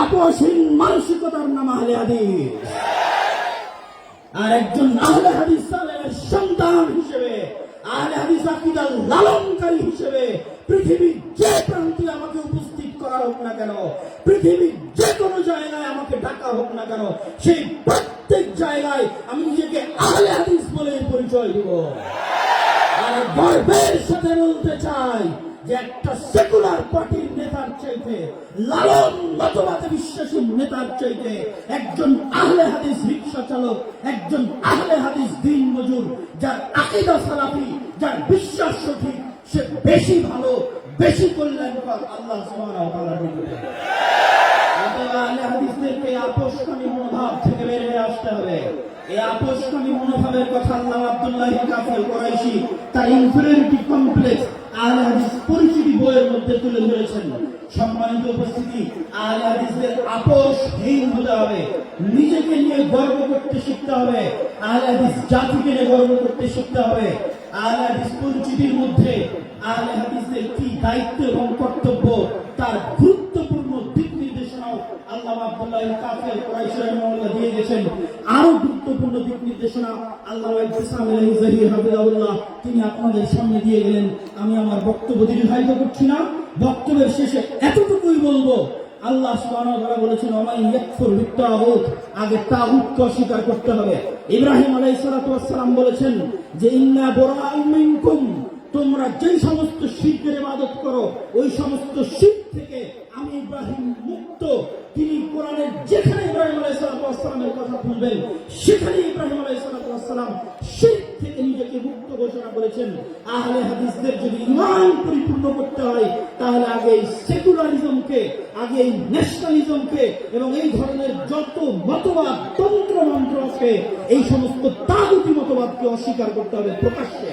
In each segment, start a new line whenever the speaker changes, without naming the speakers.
আপোষহীন মানসিকতার নাম আহলে হাদিস। আর একজন আহলে হাদিস সালের সন্তান হিসেবে, আহলে হাদিস আকিদার লালনকারী হিসেবে পৃথিবীর যে প্রান্তে আমাকে উপস্থিত করা হোক না কেন, পৃথিবীর যে কোনো জায়গায় আমাকে ডাকা হোক না কেন, সেই প্রত্যেক জায়গায় আমি নিজেকে আহলে হাদিস বলে পরিচয় দিব। আর গর্বের সাথে বলতে চাই যে একটা সেকুলার পার্টির নেতার চাইতে, লালন মতবাদে বিশ্বাসী নেতার চাইতে, একজন আহলে হাদিস রিক্সা চালক, একজন আহলে হাদিস দিন মজুর, যার আকিদা সালাফি, যার বিশ্বাস সঠিক, সে বেশি ভালো, বেশি কল্যাণকর আল্লাহ আহলে হাদিসদেরকে আপোষকামী মনোভাব থেকে বের হয়ে আসতে হবে। এই আপোষকামী মনোভাবের কথা আল্লাহ আব্দুল্লাহ কাফিল কোরাইশি, তার ইনফেরিয়রিটি কমপ্লেক্স আপোষহীন হতে হবে। নিজেকে নিয়ে গর্ব করতে শিখতে হবে। আহলে হাদিস জাতিকে করতে শিখতে হবে। আহলে হাদিস পরিচিতির মধ্যে আল হাদিসদের কি দায়িত্ব এবং বক্তব্যের শেষে এতটুকুই বলব, আল্লাহ বলেছেন অস্বীকার করতে হবে। ইব্রাহিম ওয়াস বলেছেন যে, ইন্না মিনকুম তোমরা যেই সমস্ত শিরকের ইবাদত করো, ওই সমস্ত শির থেকে আমি ইব্রাহিম মুক্ত। তিনি যেখানে ইব্রাহিম আলাইহিসসালামের কথা বলবেন, সেখানে ইব্রাহিম শিরক থেকে নিজেকে মুক্ত ঘোষণা করেছেন। আহলে হাদিসদের যদি ইমান পরিপূর্ণ করতে হয়, তাহলে আগে এই সেকুলারিজমকে, আগে এই ন্যাশনালিজমকে এবং এই ধরনের যত মতবাদ তন্ত্র মন্ত্র আছে, এই সমস্ত তাগুতি মতবাদকে অস্বীকার করতে হবে প্রকাশ্যে।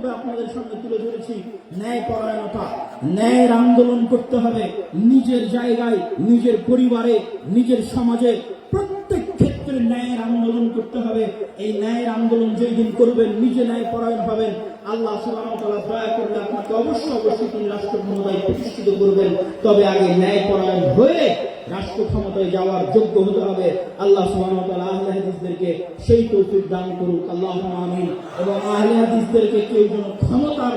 বক্তব্যে আপনাদের সামনে তুলে ধরেছি। ন্যায় পরায়ণতা, ন্যায়ের আন্দোলন করতে হবে। নিজের জায়গায়, নিজের পরিবারে, নিজের সমাজে প্রত্যেক ক্ষেত্রে ন্যায়ের আন্দোলন করতে হবে। এই ন্যায়ের আন্দোলন যেই দিন করবেন, নিজে ন্যায় পরায়ণ হবেন। আল্লাহ তাআলা দয়া করলে আপনাকে অবশ্যই অবশ্যই তিনি রাষ্ট্র ক্ষমতায় প্রতিষ্ঠিত করবেন। তবে আগে ন্যায় পরায়ণ হয়ে রাষ্ট্র ক্ষমতায় যাওয়ার যোগ্য হতে হবে। আল্লাহ সুবহানাহু ওয়া হাদিসদেরকে সেই তৌফিক দান করুক আল্লাহ আমিন। এবং আহলে হাদিসদেরকে কেউ যেন ক্ষমতার